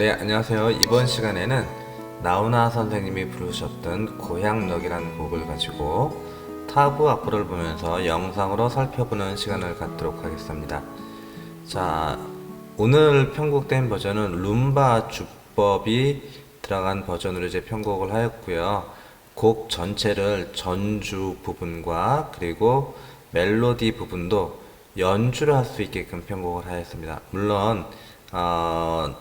네, 안녕하세요. 이번 시간에는 나훈아 선생님이 부르셨던 고향역이라는 곡을 가지고 타브 악보를 보면서 영상으로 살펴보는 시간을 갖도록 하겠습니다. 자, 오늘 편곡된 버전은 룸바 주법이 들어간 버전으로 이제 편곡을 하였고요. 곡 전체를 전주 부분과 그리고 멜로디 부분도 연주를 할 수 있게끔 편곡을 하였습니다. 물론 어,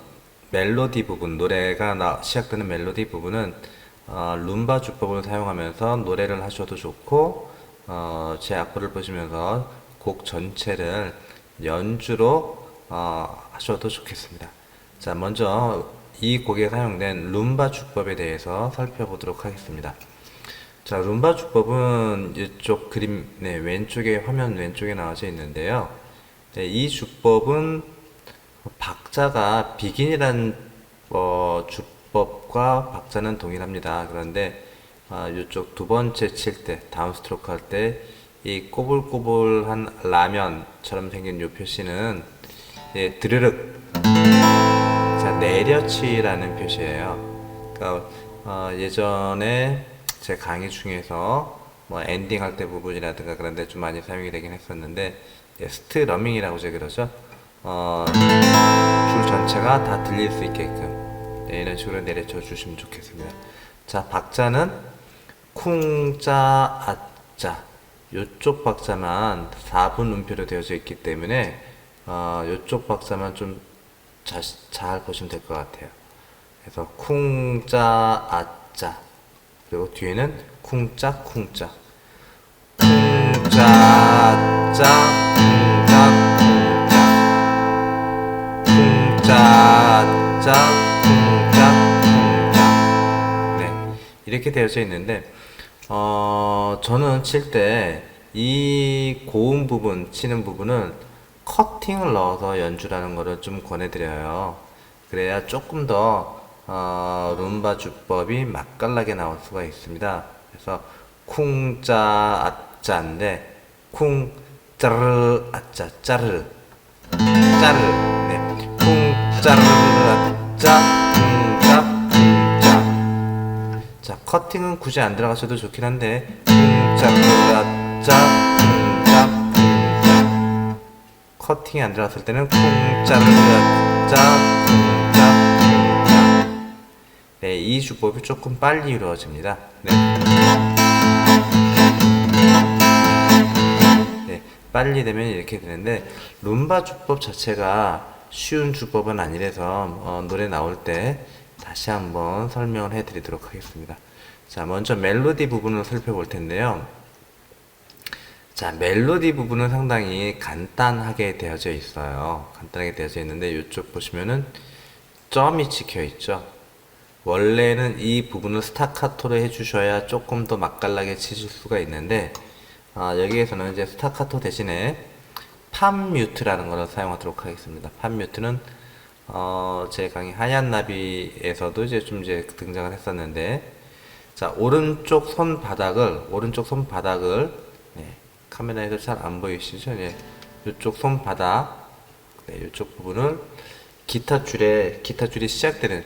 멜로디 부분, 노래가 나, 시작되는 멜로디 부분은 어, 룸바 주법을 사용하면서 노래를 하셔도 좋고 어, 제 악보를 보시면서 곡 전체를 연주로 어, 하셔도 좋겠습니다. 자, 먼저 이 곡에 사용된 룸바 주법에 대해서 살펴보도록 하겠습니다. 자, 룸바 주법은 이쪽 그림, 네, 왼쪽에, 화면 왼쪽에 나와져 있는데요. 네, 이 주법은 박자가 비긴이란 어, 주법과 박자는 동일합니다. 그런데 아, 이쪽 두 번째 칠 때, 다운 스트로크 할 때, 이 꼬불꼬불한 라면처럼 생긴 이 표시는 예, 드르륵 자, 내려치라는 표시예요. 그러니까 어, 예전에 제 강의 중에서 뭐 엔딩 할 때 부분이라든가 그런 데 좀 많이 사용이 되긴 했었는데 예, 스트러밍이라고 이제 그러죠. 어, 줄 전체가 다 들릴 수 있게끔 네, 이런 식으로 내려쳐 주시면 좋겠습니다. 자, 박자는 쿵짜 아짜 요쪽 박자만 4분 음표로 되어져 있기 때문에 어, 요쪽 박자만 좀 자, 잘 보시면 될 것 같아요. 그래서 쿵짜 아짜 그리고 뒤에는 쿵짜 쿵짜 쿵짜 아 아짜 쿵짜 쿵짜 네 이렇게 되어져 있는데 어 저는 칠 때 이 고음 부분 치는 부분은 커팅을 넣어서 연주라는 거를 좀 권해드려요. 그래야 조금 더 어, 룸바 주법이 맛깔나게 나올 수가 있습니다. 그래서 쿵짜 아짜인데 쿵 짜르 아짜 짜르 짜르 네. 쿵 짜르 아짜 쿵짜 쿵짜 자 커팅은 굳이 안 들어가셔도 좋긴 한데 쿵짜 아짜 쿵짜 쿵짜 커팅이 안 들어갔을 때는 쿵짜 쿵짜 네, 이 주법이 조금 빨리 이루어집니다. 네. 네, 빨리 되면 이렇게 되는데 룸바 주법 자체가 쉬운 주법은 아니라서 어, 노래 나올 때 다시 한번 설명을 해드리도록 하겠습니다. 자, 먼저 멜로디 부분을 살펴볼 텐데요. 자, 멜로디 부분은 상당히 간단하게 되어져 있어요. 간단하게 되어져 있는데 이쪽 보시면은 점이 찍혀 있죠. 원래는 이 부분을 스타카토로 해주셔야 조금 더 맛깔나게 치실 수가 있는데 아, 여기에서는 이제 스타카토 대신에 팜 뮤트라는 것을 사용하도록 하겠습니다. 팜 뮤트는 어, 제 강의 하얀 나비에서도 이제 좀 이제 등장을 했었는데 자 오른쪽 손 바닥을 오른쪽 손 바닥을 네, 카메라에서 잘 안 보이시죠? 예, 이쪽 손 바닥 네, 이쪽 부분을 기타 줄에 기타 줄이 시작되는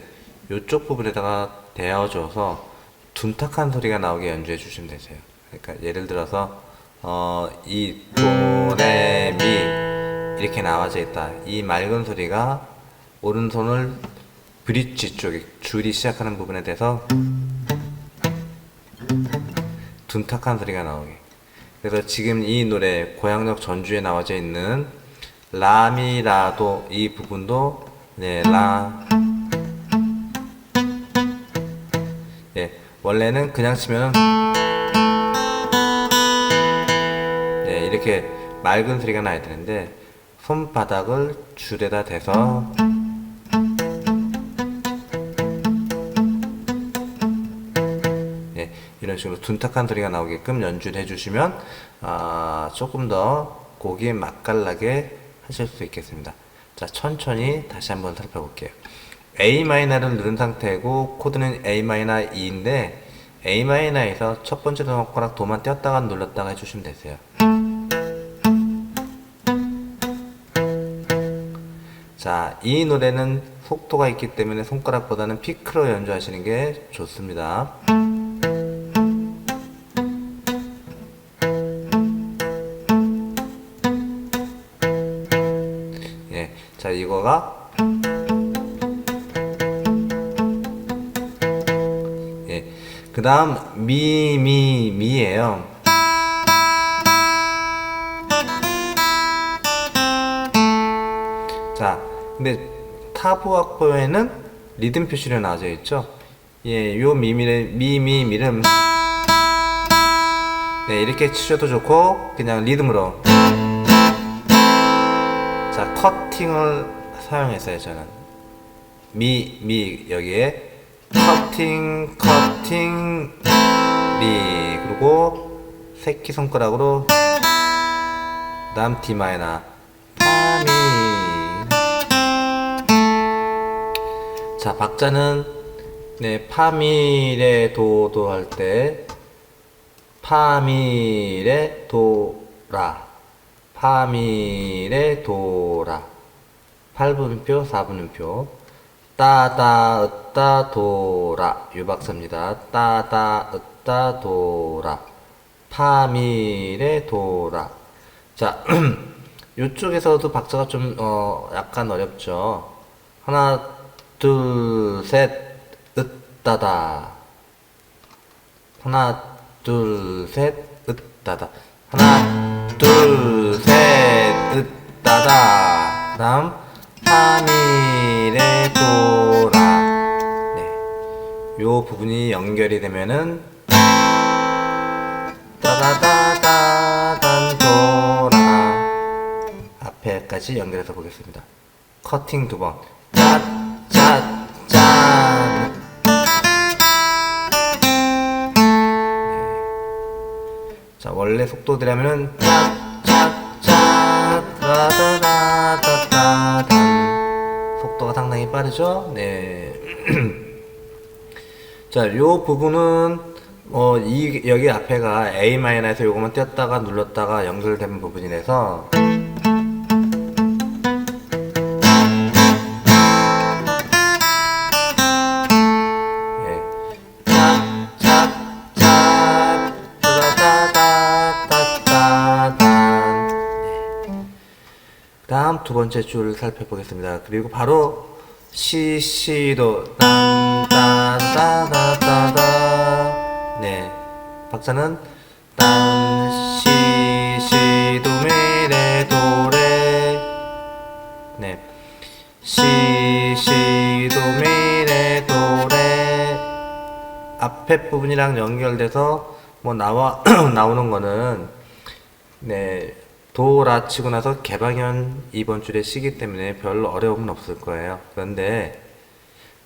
이쪽 부분에다가 대어줘서 둔탁한 소리가 나오게 연주해 주시면 되세요. 그러니까 예를 들어서 어, 이 도 레 미 이렇게 나와져 있다. 이 맑은 소리가 오른손을 브릿지 쪽에 줄이 시작하는 부분에 대해서 둔탁한 소리가 나오게. 그래서 지금 이 노래 고향역 전주에 나와져 있는 라미라도 이 부분도 네, 라 예, 원래는 그냥 치면 이렇게 맑은 소리가 나야 되는데 손바닥을 줄에다 대서 예, 이런 식으로 둔탁한 소리가 나오게끔 연주를 해주시면 아, 조금 더 곡이 맛깔나게 하실 수 있겠습니다. 자, 천천히 다시 한번 살펴볼게요. A 마이너를 누른 상태고 코드는 A 마이너 2인데 A 마이너에서 첫 번째 손가락 도만 떼었다가 눌렀다가 해주시면 되세요. 자, 이 노래는 속도가 있기 때문에 손가락보다는 피크로 연주하시는 게 좋습니다. 예, 자 이거가 예, 그 다음 미 미 미예요. 자, 근데 타부 악보에는 리듬 표시로 나와져 있죠. 예, 요 미미를 미미 미름. 네 이렇게 치셔도 좋고 그냥 리듬으로. 자 커팅을 사용했어요 저는. 미 미 여기에 커팅 커팅 리 그리고 새끼 손가락으로 그다음 D 마이너 자 박자는 네 파미레 도도 할 때 파미레 도라. 파미레 도라. 8분음표 4분음표. 따다 으따 도라. 유 박사입니다. 따다 으따 도라. 파미레 도라. 자 이쪽에서도 박자가 좀 어, 약간 어렵죠. 하나 둘 셋 으따다. 하나 둘 셋 으따다. 하나 둘 셋 으따다. 다음 파미레 도라. 네 요 부분이 연결이 되면은 따다다다단 도라. 앞에까지 연결해서 보겠습니다. 커팅 두번. 짠 자 원래 짜짜짜라다다다단 속도가 상당히 빠르죠. 네. 자, 요 부분은 어, 이 여기 앞에가 A 마이너에서 요거만 띄었다가 눌렀다가 연결된 부분이라서 두 번째 줄을 살펴보겠습니다. 그리고 바로 시, 시도, 딴, 딴, 따다다다다. 네. 박자는 딴, 시, 시, 도, 미, 레, 도, 레. 네. 시, 시, 도, 미, 레, 도, 레. 앞에 부분이랑 연결돼서 뭐 나와, 나오는 거는, 네. 도라 치고 나서 개방현 이번 줄에 시기 때문에 별 어려움은 없을 거예요. 그런데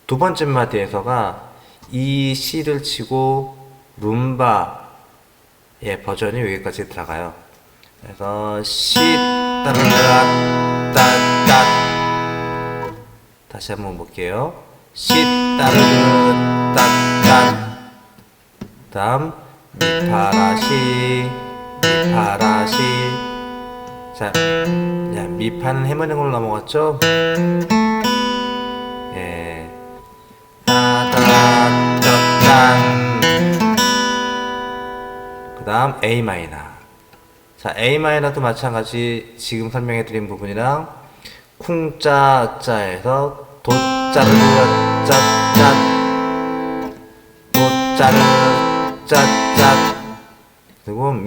두 번째 마디에서가 이 시를 치고 룸바의 버전이 여기까지 들어가요. 그래서 시 따르라 따따 다시 한번 볼게요. 시 따르르 따따 다음 미파라시 미파라시 자, 야, 미파는 해머는 걸로 넘어갔죠? 예. 그 다음 A 마이너. 자, A 마이너도 마찬가지 지금 설명해 드린 부분이랑 쿵짜 짜에서 도짜르 짜짜 도짜르 짜짜 그리고 미,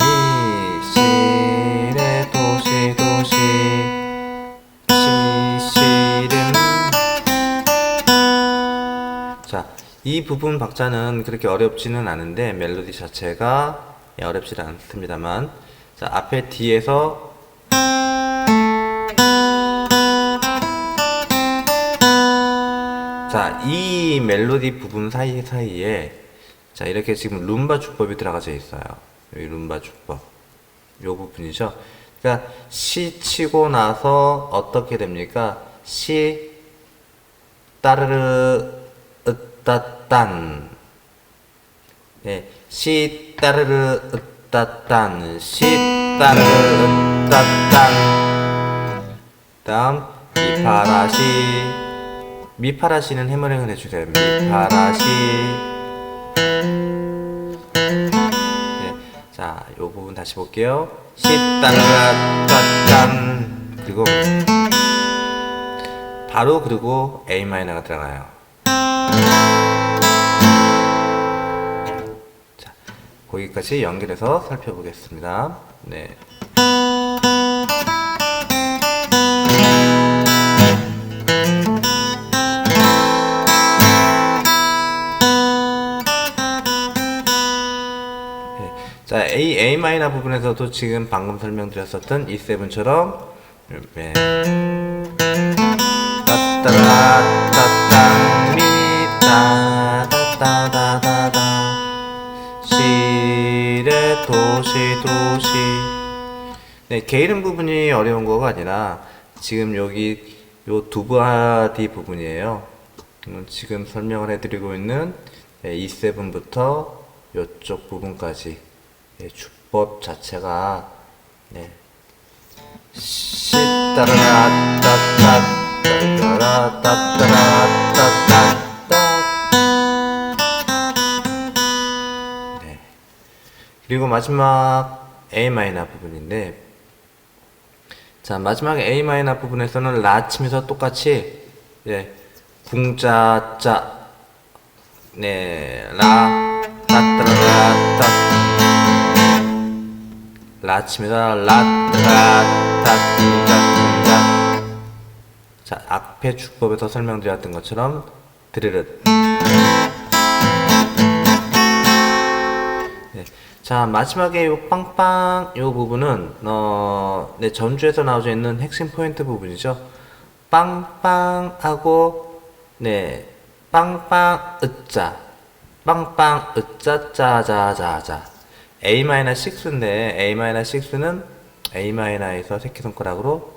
이 부분 박자는 그렇게 어렵지는 않은데 멜로디 자체가 예, 어렵지 않습니다만 자, 앞에 뒤에서 자, 이 멜로디 부분 사이 사이에 자, 이렇게 지금 룸바 주법이 들어가져 있어요. 여기 룸바 주법. 요 부분이죠. 그러니까 시 치고 나서 어떻게 됩니까? 시 따르르 으따딴 네, 시 따르르 으따딴 시 따르르 으따딴 다음 미파라시 미파라시는 해머링을 해주세요. 미파라시. 네. 자, 요 부분 다시 볼게요. 시, 따라라, 따짠. 그리고, 바로 그리고 A 마이너가 들어가요. 거기까지 연결해서 살펴보겠습니다. 네. 네. 자, A, A 마이너 부분에서도 지금 방금 설명드렸었던 E7처럼 네. 따따라 따따 미따 따따다 도시 도시. 네, 게으름 부분이 어려운 거가 아니라 지금 여기 요 두 바디 부분이에요. 음, 지금 설명을 해드리고 있는 네, E7부터 이쪽 부분까지 네, 주법 자체가 네, 시 따라라 따따 따라라 따따라 따따 그리고 마지막 A 마이너 부분인데 자 마지막 A 마이너 부분에서는 라 치면서 똑같이 예 궁자 자 네 라 따따라 따 라. 치면서 라따라 따따따 자 앞에 주법에서 설명드렸던 것처럼 드르륵 자 마지막에 요 빵빵 요 부분은 어, 네, 전주에서 나오져 있는 핵심 포인트 부분이죠. 빵빵하고 네 빵빵 으짜. 빵빵 으짜 짜자자자. A 마이너 6인데 A 마이너 6는 A 마이너에서 새끼손가락으로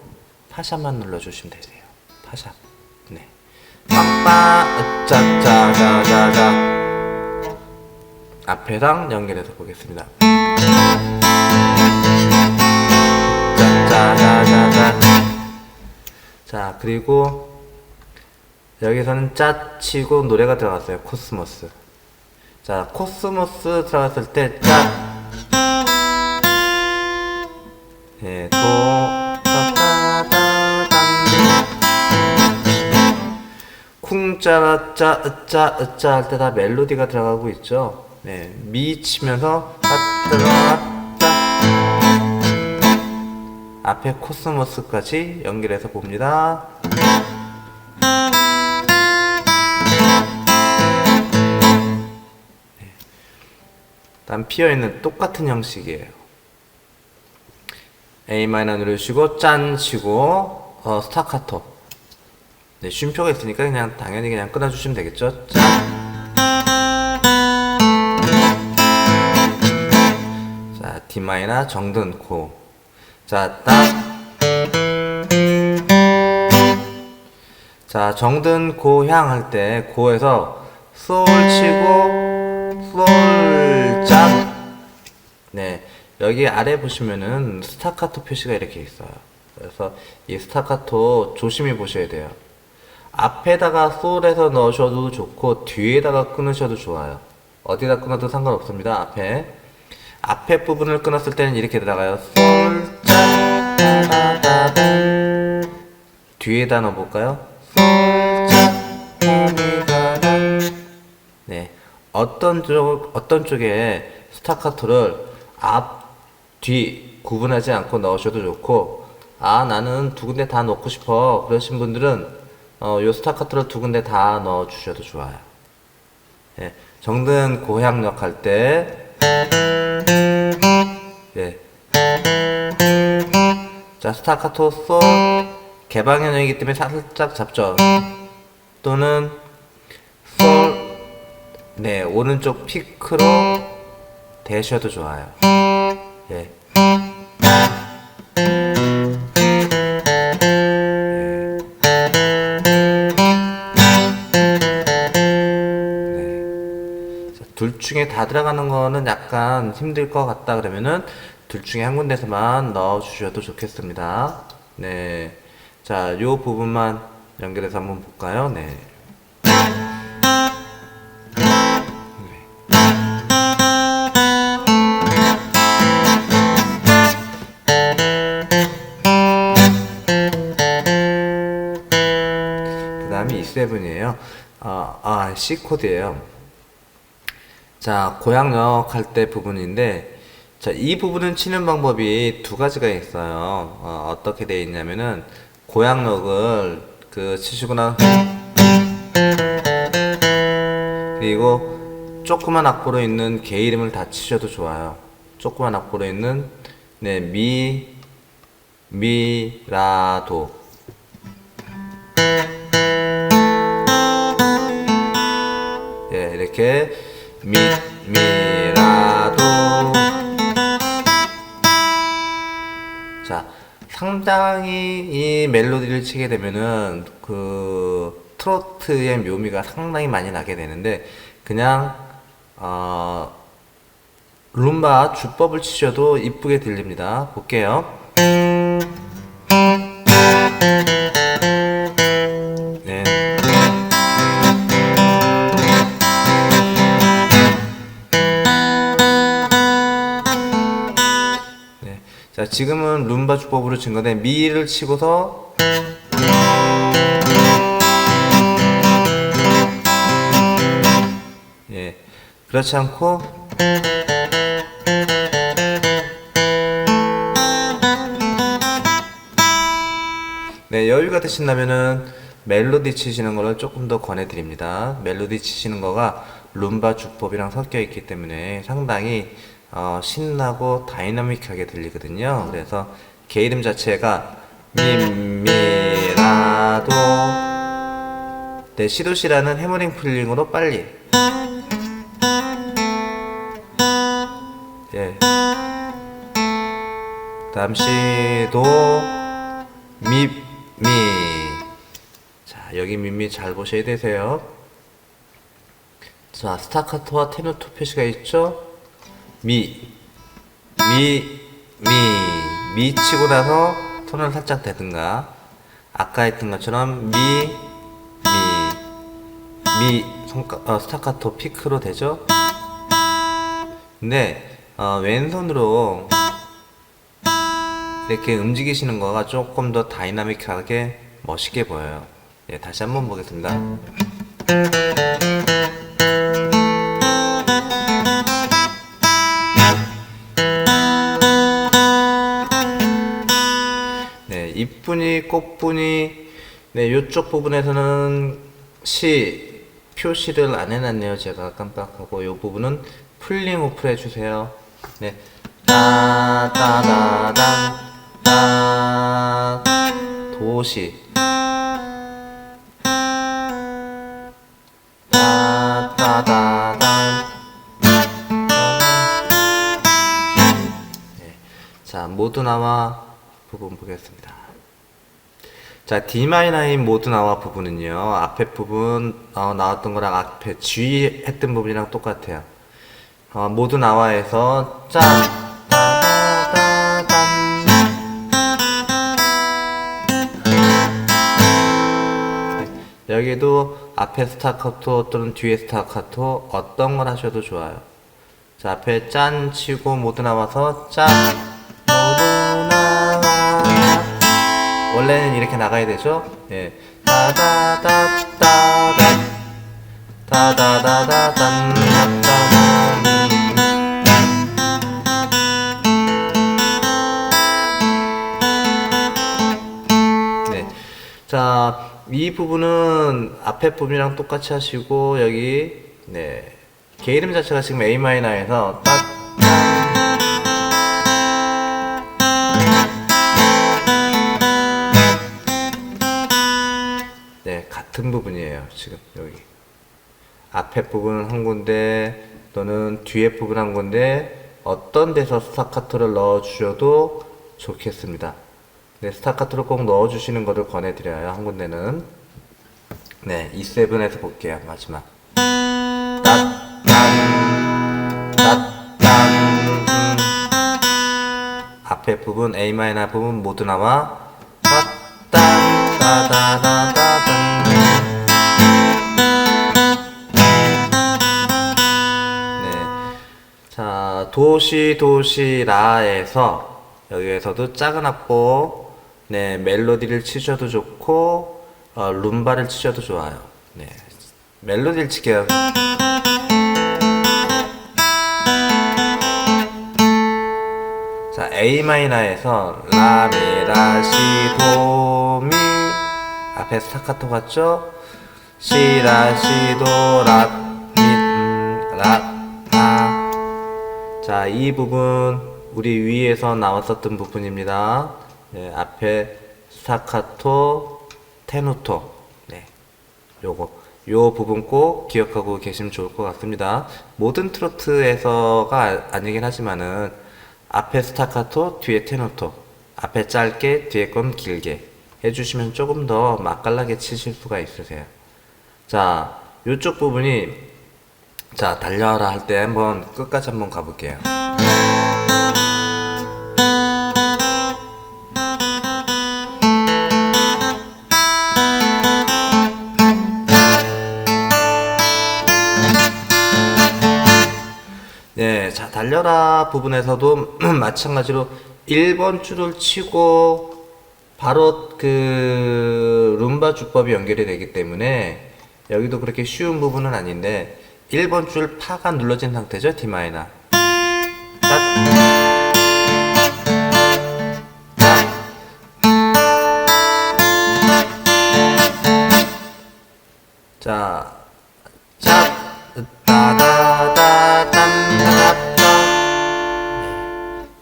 파샵만 눌러주시면 되세요. 파샵 네. 빵빵 으짜 짜자자자 앞에랑 연결해서 보겠습니다. 자, 그리고 여기서는 짜 치고 노래가 들어갔어요. 코스모스. 자, 코스모스 들어갔을 때 짜. 예, 도, 따 따따따. 쿵짜라 짜 으짜 으짜 할 때 다 멜로디가 들어가고 있죠. 네, 미 치면서 앞에 코스모스까지 연결해서 봅니다. 네. 다음 피어있는 똑같은 형식이에요. A 마이너 누르시고 짠 치고 어, 스타카토 네, 쉼표가 있으니까 그냥 당연히 그냥 끊어주시면 되겠죠. 짠. D 마이너 정든 고. 자, 딱. 자, 정든 고 향 할 때 고에서 솔 치고 솔 짠. 네, 여기 아래 보시면은 스타카토 표시가 이렇게 있어요. 그래서 이 스타카토 조심히 보셔야 돼요. 앞에다가 솔에서 넣으셔도 좋고 뒤에다가 끊으셔도 좋아요. 어디다 끊어도 상관없습니다. 앞에 앞에 부분을 끊었을 때는 이렇게 들어가요. 솔, 짜, 따다다다. 뒤에다 넣어볼까요? 네, 어떤 쪽 어떤 쪽에 스타카토를 앞, 뒤 구분하지 않고 넣으셔도 좋고, 아 나는 두 군데 다 넣고 싶어 그러신 분들은 어, 요 스타카토를 두 군데 다 넣어 주셔도 좋아요. 예, 정든 고향역 할 때, 자, 스타카토 솔 개방현역이기 때문에 살짝 잡죠. 또는 솔, 네, 오른쪽 피크로 대셔도 좋아요. 예. 자, 둘 중에 다 들어가는 거는 약간 힘들 것 같다 그러면은 둘 중에 한 군데서만 넣어 주셔도 좋겠습니다. 네. 자, 요 부분만 연결해서 한번 볼까요? 네. 그 7이에요. 아, 아, C 코드예요. 자, 고양역 할 때 부분인데 자, 이 부분은 치는 방법이 두 가지가 있어요. 어, 떻게 되어 있냐면은, 고향역을 그 치시거나, 그리고 조그만 악보로 있는 개 이름을 다 치셔도 좋아요. 조그만 악보로 있는, 네, 미, 미, 라, 도. 예, 이렇게 미, 미, 상당히 이 멜로디를 치게 되면은 그 트로트의 묘미가 상당히 많이 나게 되는데 그냥 어, 룸바 주법을 치셔도 이쁘게 들립니다. 볼게요. 지금은 룸바 주법으로 친 건데 미를 치고서 예. 그렇지 않고 네, 여유가 되신다면은 멜로디 치시는 거를 조금 더 권해드립니다. 멜로디 치시는 거가 룸바 주법이랑 섞여 있기 때문에 상당히 어, 신나고 다이나믹하게 들리거든요. 그래서 개 이름 자체가 미미라도 네, 시도시라는 해머링 풀링으로 빨리 예. 다음 시도 미, 미. 자, 여기 미미 잘 보셔야 되세요. 자, 스타카토와 테누토 표시가 있죠? 미, 미, 미. 미 치고 나서 손을 살짝 대든가. 아까 했던 것처럼 미, 미. 미, 손가, 어, 스타카토 피크로 되죠? 근데, 어, 왼손으로 이렇게 움직이시는 거가 조금 더 다이나믹하게 멋있게 보여요. 예, 다시 한번 보겠습니다. 네, 잎분이, 꽃분이, 네, 요쪽 부분에서는 시, 표시를 안 해놨네요. 제가 깜빡하고, 요 부분은 풀링 오프 해주세요. 네. 따, 따, 다, 단, 따, 도시. 따, 따, 다, 단. 네. 자, 모두 나와 부분 보겠습니다. 자, D-9 모두 나와 부분은요, 앞에 부분, 어, 나왔던 거랑 앞에 G 했던 부분이랑 똑같아요. 어, 모두 나와에서 짠! 여기도 앞에 스타카토 또는 뒤에 스타카토 어떤 걸 하셔도 좋아요. 자, 앞에 짠 치고 모두 나와서 짠! 원래는 이렇게 나가야 되죠? 예. 다다다다다. 다다다다단. 다다단. 네. 자, 이 부분은 앞에 부분이랑 똑같이 하시고, 여기, 네. 개 이름 자체가 지금 A 마이너에서 딱, 같은 부분이에요. 지금 여기. 앞에 부분 한 군데 또는 뒤에 부분 한 군데 어떤 데서 스타카토를 넣어 주셔도 좋겠습니다. 네, 스타카토를 꼭 넣어 주시는 것을 권해 드려요. 한 군데는. 네, E7에서 볼게요. 마지막. 따딴 앞에 부분 A 마이너 부분 모두 나와. 자, 도시 도시 라에서 여기에서도 작은 악보 네, 멜로디를 치셔도 좋고 어, 룸바를 치셔도 좋아요. 네. 멜로디를 칠게요. 자, A 마이너에서 라, 미, 라, 시, 도, 미 앞에 스타카토 같죠? 시, 라, 시, 도, 라, 미, 음, 라, 라. 자, 이 부분 우리 위에서 나왔었던 부분입니다. 네, 앞에 스타카토, 테누토. 네. 요거 요 부분 꼭 기억하고 계시면 좋을 것 같습니다. 모든 트로트에서가 아- 아니긴 하지만은 앞에 스타카토, 뒤에 테노토, 앞에 짧게, 뒤에 건 길게 해주시면 조금 더 맛깔나게 치실 수가 있으세요. 자, 요쪽 부분이 자 달려라 할 때 한번 끝까지 한번 가볼게요. 네, 자, 달려라 부분에서도 마찬가지로 1번 줄을 치고 바로 그 룸바 주법이 연결이 되기 때문에 여기도 그렇게 쉬운 부분은 아닌데 1번 줄 파가 눌러진 상태죠, D 마이너. 딱. 자, 자, 따다다단다다.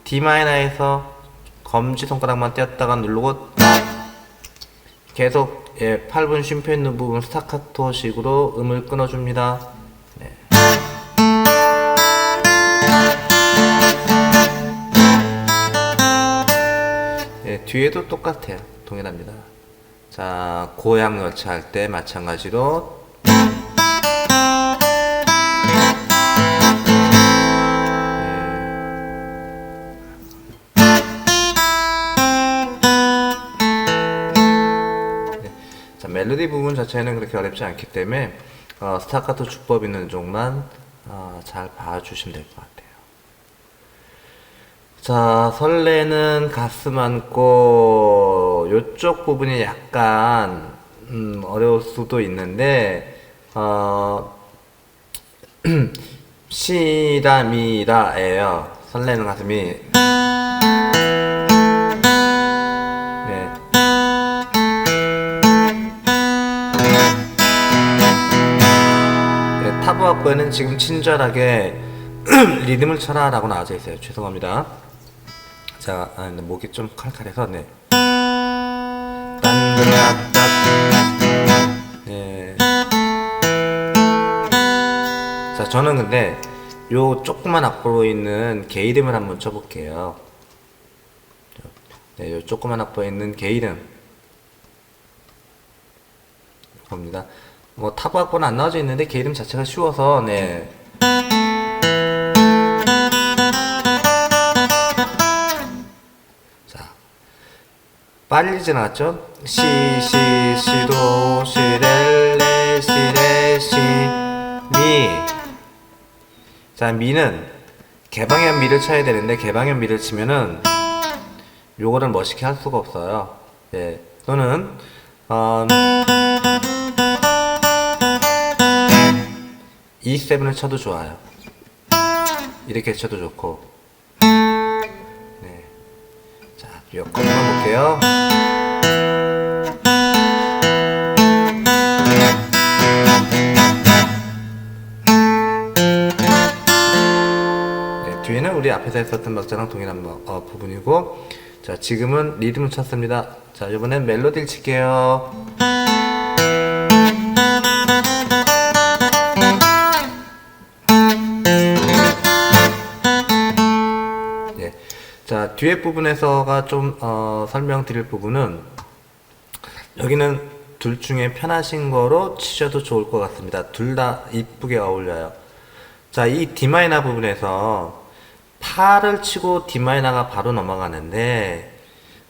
D 마이너에서 검지 손가락만 떼었다가 누르고 계속 예, 8분 쉼표 있는 부분 스타카토 식으로 음을 끊어줍니다. 네. 예, 뒤에도 똑같아요. 동일합니다. 자, 고양 열차 할 때 마찬가지로 자, 멜로디 부분 자체는 그렇게 어렵지 않기 때문에 어, 스타카토 주법 있는 쪽만 어, 잘 봐주시면 될 것 같아요. 자, 설레는 가슴 안고 요쪽 부분이 약간 음, 어려울 수도 있는데 어, 시라미라예요. 설레는 가슴이 학부에는 지금 친절하게 리듬을 쳐라 라고 나와져 있어요. 죄송합니다. 자, 아, 목이 좀 칼칼해서, 네. 네. 자, 저는 근데 요 조그만 악보로 있는 개 이름을 한번 쳐볼게요. 네, 요 조그만 악보에 있는 개 이름. 겁니다. 뭐 타브 학보는 안 나와져 있는데 개 이름 자체가 쉬워서 네. 자 빨리 지나갔죠? 시, 시, 시도, 시렐레, 시레, 시, 미. 자, 미는 개방현 미를 쳐야 되는데 개방현 미를 치면은 요거를 멋있게 할 수가 없어요. 예. 또는 어, E7을 쳐도 좋아요. 이렇게 쳐도 좋고. 네. 자, 몇 번만 볼게요. 네, 뒤에는 우리 앞에서 했었던 박자랑 동일한 뭐- 어, 부분이고, 자, 지금은 리듬을 쳤습니다. 자, 이번엔 멜로디를 칠게요. 자, 뒤에 부분에서가 좀 어, 설명드릴 부분은 여기는 둘 중에 편하신 거로 치셔도 좋을 것 같습니다. 둘 다 이쁘게 어울려요. 자, 이 D 마이너 부분에서 파를 치고 D 마이너가 바로 넘어가는데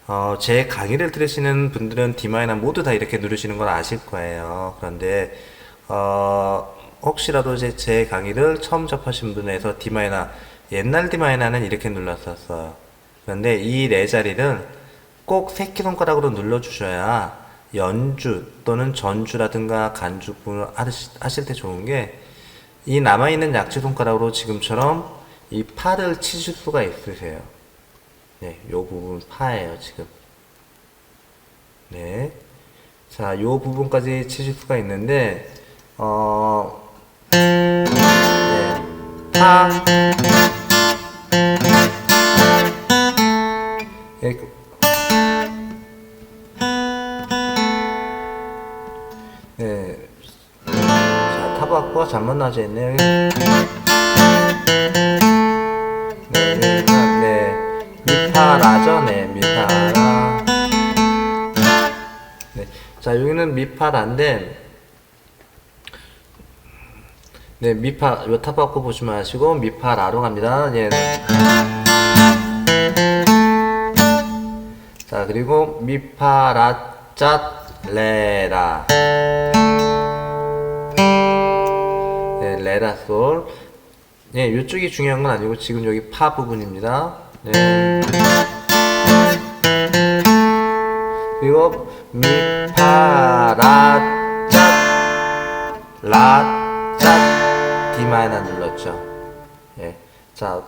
어, 제 강의를 들으시는 분들은 D 마이너 모두 다 이렇게 누르시는 걸 아실 거예요. 그런데 어, 혹시라도 제, 제 강의를 처음 접하신 분에서 D 마이너 옛날 D 마이너는 이렇게 눌렀었어요. 그런데 이 네 자리를 꼭 새끼손가락으로 눌러주셔야 연주 또는 전주라든가 간주 부분을 하시- 하실 때 좋은 게 이 남아있는 약지 손가락으로 지금처럼 이 파를 치실 수가 있으세요. 네, 요 부분 파예요, 지금. 네. 자, 요 부분까지 치실 수가 있는데, 어, 네, 파. 예, 그- 네. 자, 타박과 잘못 나져 있네요. 네, 네, 네. 미파라죠? 네, 미파라. 네. 자, 여기는 미파라인데, 네, 미파, 요 타박고 보지 마시고, 미파라로 갑니다. 예. 자, 그리고 미파라, cat, 레라. 네, 레라 솔. 네, 이쪽이 중요한 건 아니고 지금 여기 파 부분입니다. 네. 그리고 미파라 짝 라짝 D 마이너 눌렀죠. 예. 자.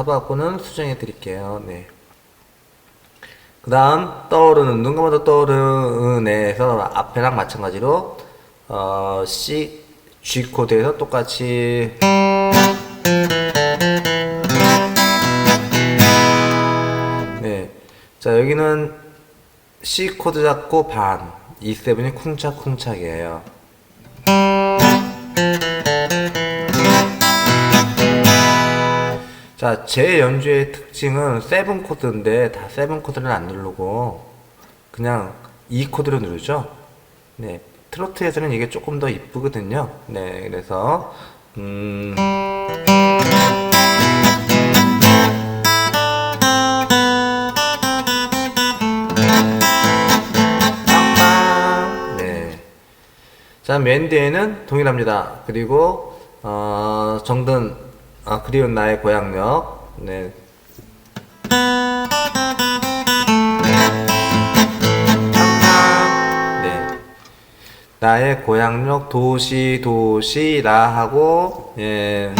타바코는 수정해 드릴게요. 네. 그 다음 떠오르는 눈 감아도 떠오르는에서 앞에랑 마찬가지로 어, C G 코드에서 똑같이 네. 자 여기는 C 코드 잡고 반 E7이 쿵착쿵착이에요. 자, 제 연주의 특징은 세븐 코드인데 다 세븐 코드를 안 누르고 그냥 E 코드로 누르죠. 네, 트로트에서는 이게 조금 더 이쁘거든요. 네, 그래서 음. 네. 자, 맨 뒤에는 동일합니다. 그리고 어, 정든 아, 그리운 나의 고향역. 네. 네. 나의 고향역 도시 도시라 하고 예.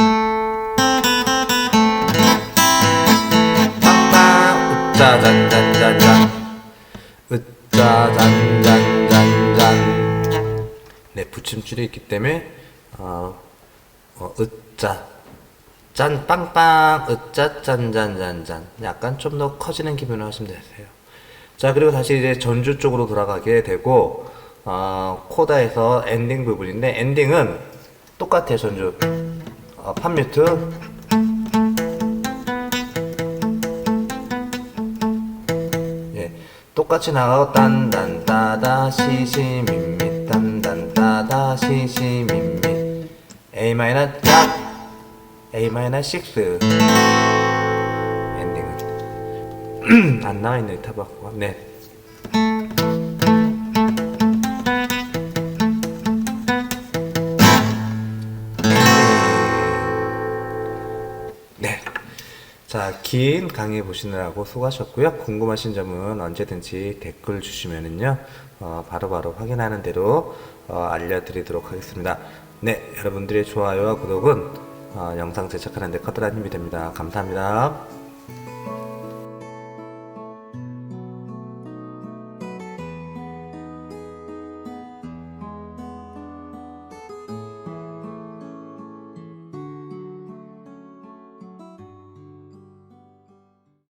빵빵 으짜 잔잔잔잔 으짜 잔잔잔잔 네, 붙임줄이 있기 때문에 어, 어, 으짜 짠 빵빵 으짜 짠짠짠짠. 약간 좀 더 커지는 기분으로 하시면 되세요. 자 그리고 다시 이제 전주 쪽으로 돌아가게 되고 어, 코다에서 엔딩 부분인데 엔딩은 똑같아요 전주. 어, 팝뮤트. 예, 똑같이 나가고 딴딴 따다 시시미미 딴딴 따다 시시미미 A 마이너 짝 A 마이너 6 엔딩은 안 나와 있네 타바코가 네. 네. 자, 긴 강의 보시느라고 수고하셨고요. 궁금하신 점은 언제든지 댓글 주시면은요, 어, 바로바로 확인하는 대로 어, 알려드리도록 하겠습니다. 네, 여러분들의 좋아요와 구독은 어, 영상 제작하는 데 커다란 힘이 됩니다. 감사합니다.